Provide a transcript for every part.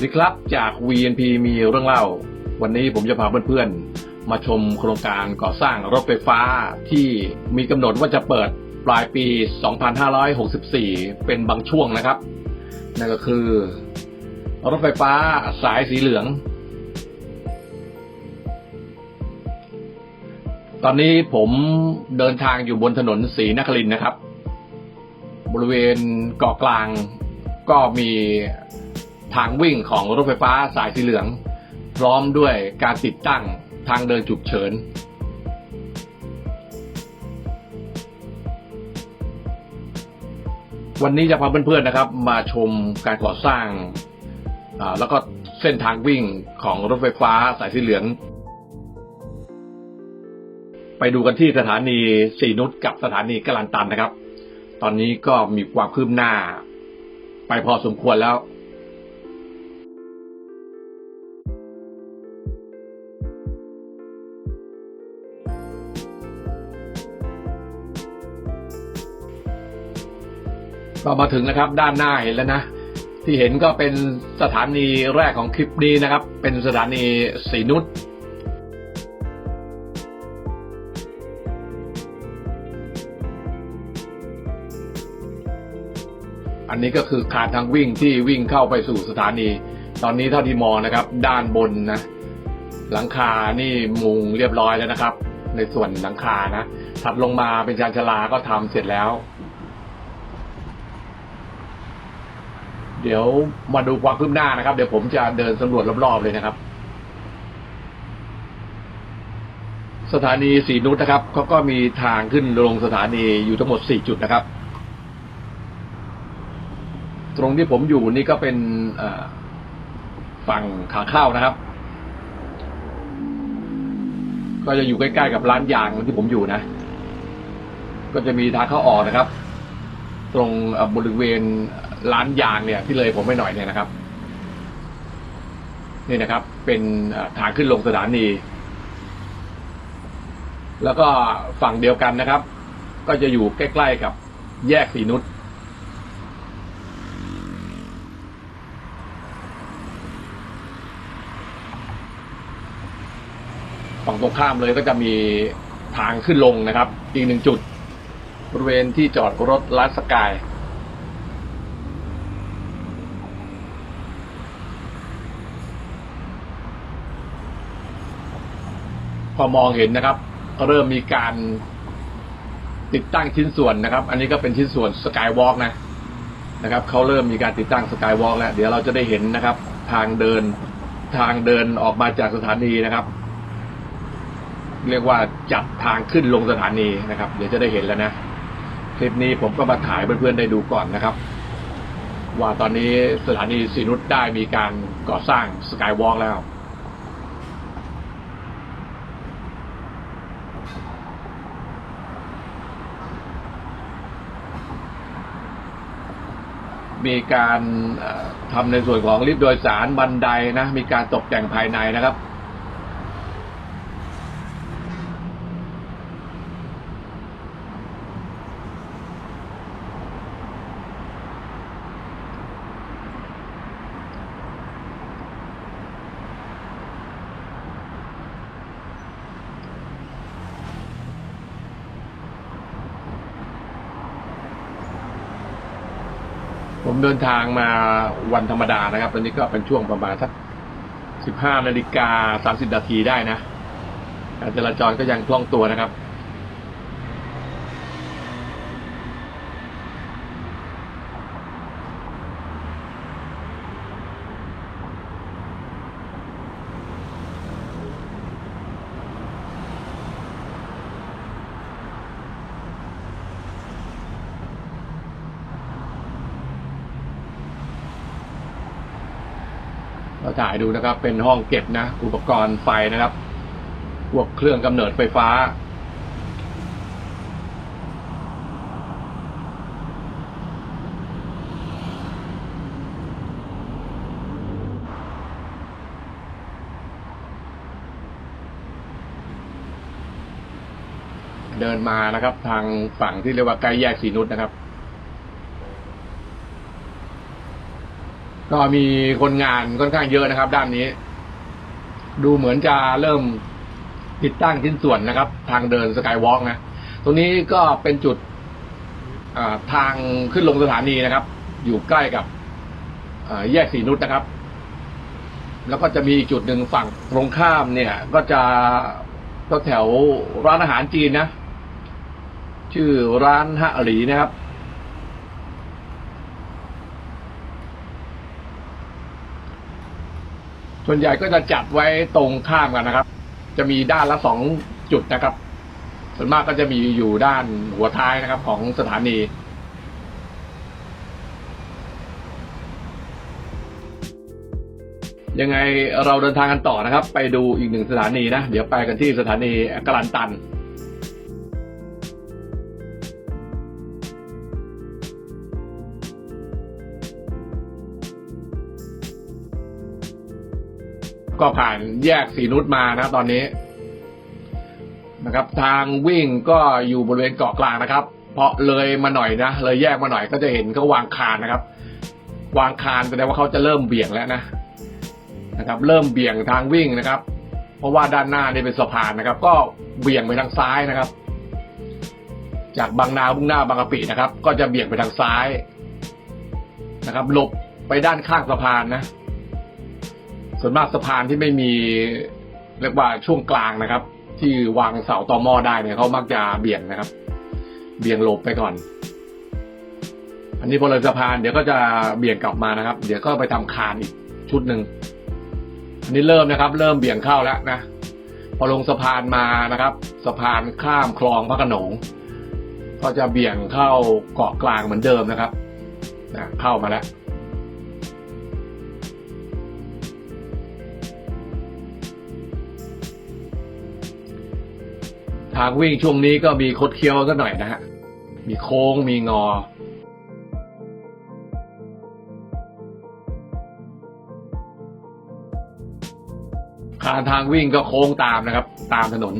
สวัสดีครับจาก VNP มีเรื่องเล่า วันนี้ผมจะพาเพื่อนๆ มาชมโครงการก่อสร้างรถไฟฟ้าที่มีกำหนดว่าจะเปิดปลายปี 2564 เป็นบางช่วงนะครับ นั่นก็คือ รถไฟฟ้าสายสีเหลือง ตอนนี้ผมเดินทางอยู่บนถนนศรีนครินนะครับ บริเวณเกาะกลางก็มี ทางวิ่งของรถไฟฟ้าสายสีเหลือง พร้อมด้วยการติดตั้งทางเดินฉุกเฉิน วันนี้จะพาเพื่อนๆนะครับ มาชมการก่อสร้าง แล้วก็เส้นทางวิ่งของรถไฟฟ้าสายสีเหลือง ไปดูกันที่สถานีสีนุชกับสถานีกลันตันนะครับ ตอนนี้ก็มีความคืบหน้า ไปพอสมควรแล้ว ก็มาถึงนะครับด้านหน้าเห็นแล้วนะ ที่เห็นก็เป็นสถานีแรกของคลิปนี้นะครับ เป็นสถานีสีนุชอันนี้ก็คือคานทางวิ่งที่วิ่งเข้าไปสู่สถานี ตอนนี้เท่าที่มองนะครับ ด้านบนนะ หลังคานี่มุงเรียบร้อยแล้วนะครับ ในส่วนหลังคานะถัดลงมาเป็นชานชลาก็ทำเสร็จแล้ว เดี๋ยวมาดูความคืบหน้านะครับ เดี๋ยวผมจะเดินสำรวจรอบๆเลยนะครับ สถานีสีนุชนะครับเขาก็มีทางขึ้นลงสถานีอยู่ทั้งหมดสี่จุดนะครับ ตรงที่ผมอยู่นี่ก็เป็นฝั่งขาเข้านะครับ ก็จะอยู่ใกล้ๆกับร้านยางที่ผมอยู่นะ ก็จะมีทางเข้าออกนะครับ ตรงบริเวณ ร้านยางเนี่ยที่เลยผมไม่หน่อยเนี่ยนะครับ นี่นะครับ เป็นทางขึ้นลงสถานี แล้วก็ฝั่งเดียวกันนะครับ ก็จะอยู่ใกล้ๆกับแยกสีนุชฝั่งตรงข้ามเลยก็จะมีทางขึ้นลงนะครับ อีกหนึ่งจุด บริเวณที่จอดรถลัสกาย อมองเห็นนะครับ เริ่มมีการติดตั้งชิ้นส่วนนะครับ อันนี้ก็เป็นชิ้นส่วนสกายวอล์กนะนะครับเขาเริ่มมีการติดตั้งสกายวอล์กแล้ว เดี๋ยวเราจะได้เห็นนะครับ ทางเดินทางเดินออกมาจากสถานีนะครับ เรียกว่าจับทางขึ้นลงสถานีนะครับ เดี๋ยวจะได้เห็นแล้วนะคลิปนี้ผมก็มาถ่ายเพื่อนๆได้ดูก่อนนะครับ ว่าตอนนี้สถานีสีนุชได้มีการก่อสร้างสกายวอล์กแล้ว มีการทำในส่วนของลิฟต์โดยสารบันไดนะ มีการตกแต่งภายในนะครับ ผมเดินทางมาวันธรรมดานะครับตอนนี้ก็เป็นช่วงประมาณสักสิบห้านาฬิกาสามสิบนาทีได้นะการจราจรก็ยังคล่องตัวนะครับ เราถ่ายดูนะครับ เป็นห้องเก็บนะ อุปกรณ์ไฟนะครับ พวกเครื่องกำเนิดไฟฟ้า เดินมานะครับ ทางฝั่งที่เรียกว่าใกล้แยกสีนุชนะครับ ก็มีคนงานค่อนข้างเยอะนะครับ ด้านนี้ ดูเหมือนจะเริ่มติดตั้งชิ้นส่วนนะครับ ทางเดินสกายวอล์กนะ ตรงนี้ก็เป็นจุดทางขึ้นลงสถานีนะครับ อยู่ใกล้กับแยกสีนุชนะครับ แล้วก็จะมีอีกจุดหนึ่งฝั่งตรงข้ามเนี่ย ก็จะก็แถวร้านอาหารจีนนะ ชื่อร้านฮะหลีนะครับ ส่วนใหญ่ก็จะจัดไว้ตรงข้ามกันนะครับ จะมีด้านละสองจุดนะครับ ส่วนมากก็จะมีอยู่ด้านหัวท้ายนะครับ ของสถานียังไงเราเดินทางกันต่อนะครับ ไปดูอีกหนึ่งสถานีนะ เดี๋ยวไปกันที่สถานีกลันตัน ก็ผ่านแยกสีนุชมานะตอนนี้นะครับ ทางวิ่งก็อยู่บริเวณเกาะกลางนะครับ เพราะเลยมาหน่อยนะเลยแยกมาหน่อยก็จะเห็นเขาวางคานนะครับ วางคานแสดงว่าเขาจะเริ่มเบี่ยงแล้วนะนะครับ เริ่มเบี่ยงทางวิ่งนะครับ เพราะว่าด้านหน้านี่เป็นสะพานนะครับ ก็เบี่ยงไปทางซ้ายนะครับ จากบางนาบุ่งหน้าบางกะปินะครับ ก็จะเบี่ยงไปทางซ้ายนะครับหลบไปด้านข้างสะพานนะ ส่วนมากสะพานที่ไม่มีเรียกว่าช่วงกลางนะครับ ที่วางเสาตอหม้อได้เนี่ยเขามักจะเบี่ยงนะครับ เบี่ยงหลบไปก่อน อันนี้พอเลยสะพานเดี๋ยวก็จะเบี่ยงกลับมานะครับ เดี๋ยวก็ไปทำคานอีกชุดหนึ่งอันนี้เริ่มนะครับ เริ่มเบี่ยงเข้าแล้วนะพอลงสะพานมานะครับ สะพานข้ามคลองพระโขนงก็จะเบี่ยงเข้าเกาะกลางเหมือนเดิมนะครับนะเข้ามาแล้ว ทางวิ่งช่วงนี้ก็มีคดเคี้ยวก็หน่อยนะฮะ มีโค้งมีงอคานทางวิ่งก็โค้งตามนะครับ ตามถนน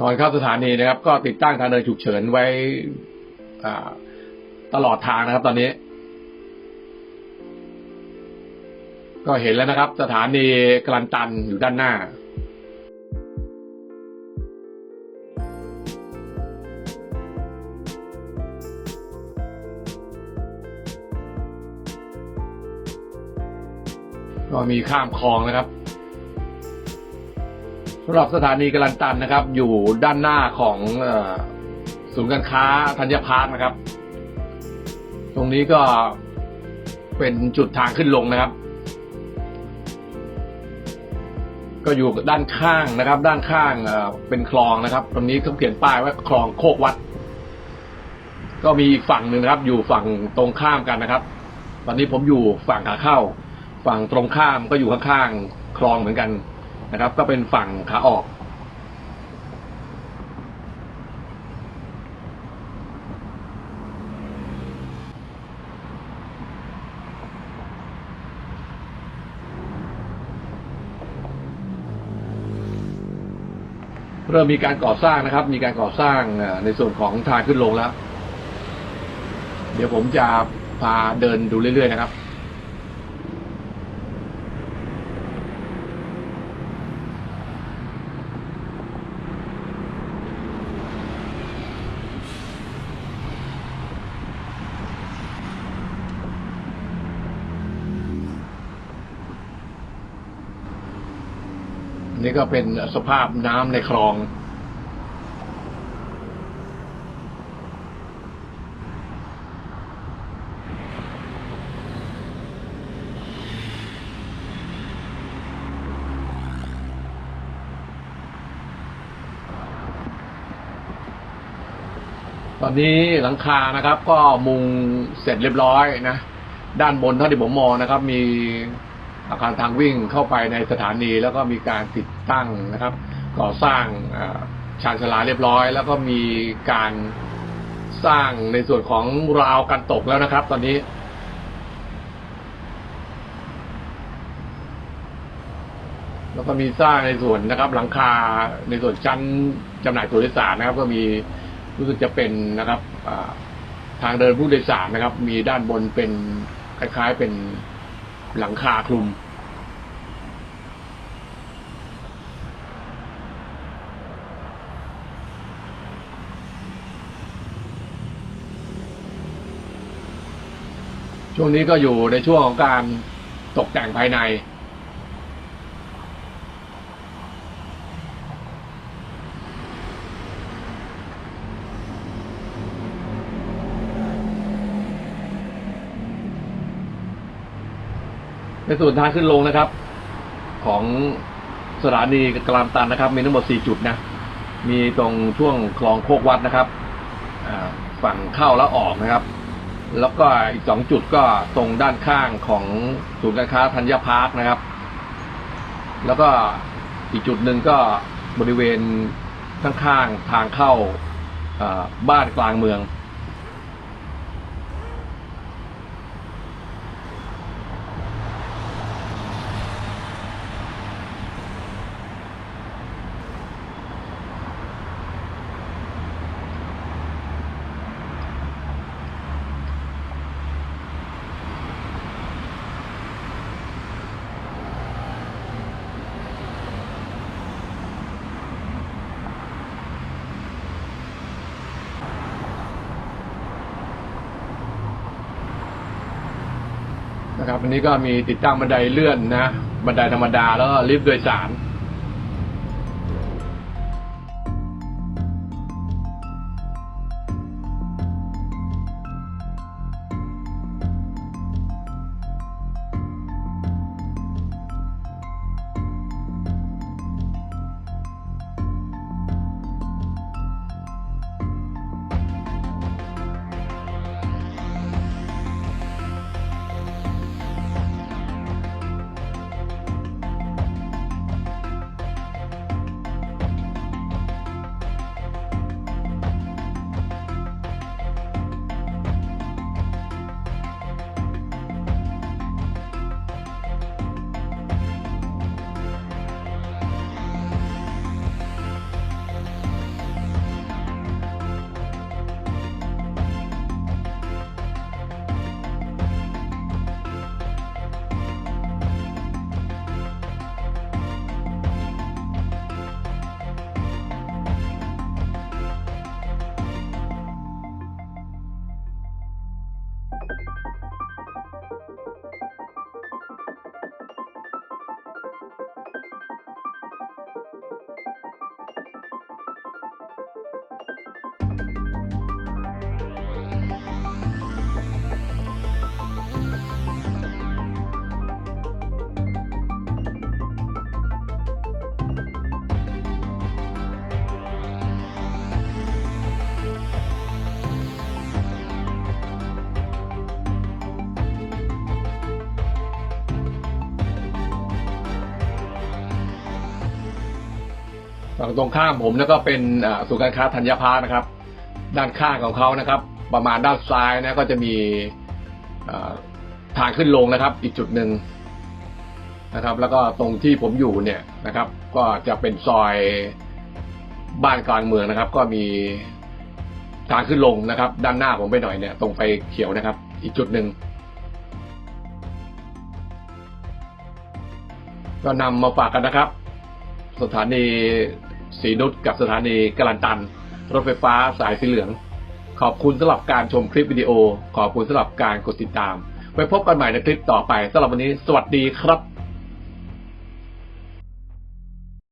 ก่อนเข้าสถานีนะครับ ก็ติดตั้งทางเดินฉุกเฉินไว้ตลอดทางนะครับ ตอนนี้ ก็เห็นแล้วนะครับ สถานีกลันตันอยู่ด้านหน้าก็มีข้ามคลองนะครับ สำหรับสถานีกลันตันนะครับ อยู่ด้านหน้าของอศูนย์การค้าธัญพาร์คนะครับ ตรงนี้ก็เป็นจุดทางขึ้นลงนะครับ ก็อยู่ด้านข้างนะครับ ด้านข้างเอ่อเป็นคลองนะครับ ตรงนี้เขาเขียนป้ายว่าคลองโคกวัด ก็มีอีกฝั่งหนึ่งนะครับ อยู่ฝั่งตรงข้ามกันนะครับ ตอนนี้ผมอยู่ฝั่งขาเข้า ฝั่งตรงข้ามก็อยู่ข้างๆคลองเหมือนกัน นะครับ ก็เป็นฝั่งขาออกเริ่มมีการก่อสร้างนะครับ มีการก่อสร้างในส่วนของทางขึ้นลงแล้ว เดี๋ยวผมจะพาเดินดูเรื่อยๆนะครับ นี่ก็เป็นสภาพน้ำในคลอง ตอนนี้หลังคานะครับ ก็มุงเสร็จเรียบร้อยนะ ด้านบนเท่าที่ผมมองนะครับ มี อาคารทางวิ่งเข้าไปในสถานี แล้วก็มีการติดตั้งนะครับ ก่อสร้างชานชลาเรียบร้อย แล้วก็มีการสร้างในส่วนของราวกันตกแล้วนะครับ ตอนนี้แล้วก็มีสร้างในส่วนนะครับ หลังคาในส่วนชั้นจำหน่ายตัวโดยสารนะครับ ก็มีรู้สึกจะเป็นนะครับทางเดินผู้โดยสารนะครับ มีด้านบนเป็นคล้ายๆเป็น หลังคาคลุม ช่วงนี้ก็อยู่ในช่วงของการตกแต่งภายใน ในส่วนทางขึ้นลงนะครับ ของสถานีกลามตันนะครับ มีทั้งหมด 4 จุดนะ มีตรงช่วงคลองโคกวัดนะครับฝั่งเข้าแล้วออกนะครับ แล้วก็อีกสองจุดก็ตรงด้านข้างของศูนย์การค้าธัญพาร์คนะครับ แล้วก็อีกจุดหนึ่งก็บริเวณข้างๆทางเข้าบ้านกลางเมือง นะครับอันนี้ก็มีติดตั้งบันไดเลื่อนนะ บันไดธรรมดาแล้วก็ลิฟต์โดยสาร ฝั่งตรงข้ามผมแล้วก็เป็นศูนย์การค้าธัญพาร์นะครับ ด้านข้างของเขานะครับ ประมาณด้านซ้ายนะก็จะมีทางขึ้นลงนะครับ อีกจุดหนึ่งนะครับ แล้วก็ตรงที่ผมอยู่เนี่ยนะครับ ก็จะเป็นซอยบ้านกลางเมืองนะครับ ก็มีทางขึ้นลงนะครับ ด้านหน้าผมไปหน่อยเนี่ยตรงไฟเขียวนะครับ อีกจุดหนึ่งก็นำมาฝากกันนะครับ สถานี รีนุชกับสถานีกลันตัน รถไฟฟ้าสายสีเหลือง ขอบคุณสำหรับการชมคลิปวิดีโอ ขอบคุณสำหรับการกดติดตาม ไว้พบกันใหม่ในคลิปต่อไปสำหรับวันนี้ สวัสดีครับ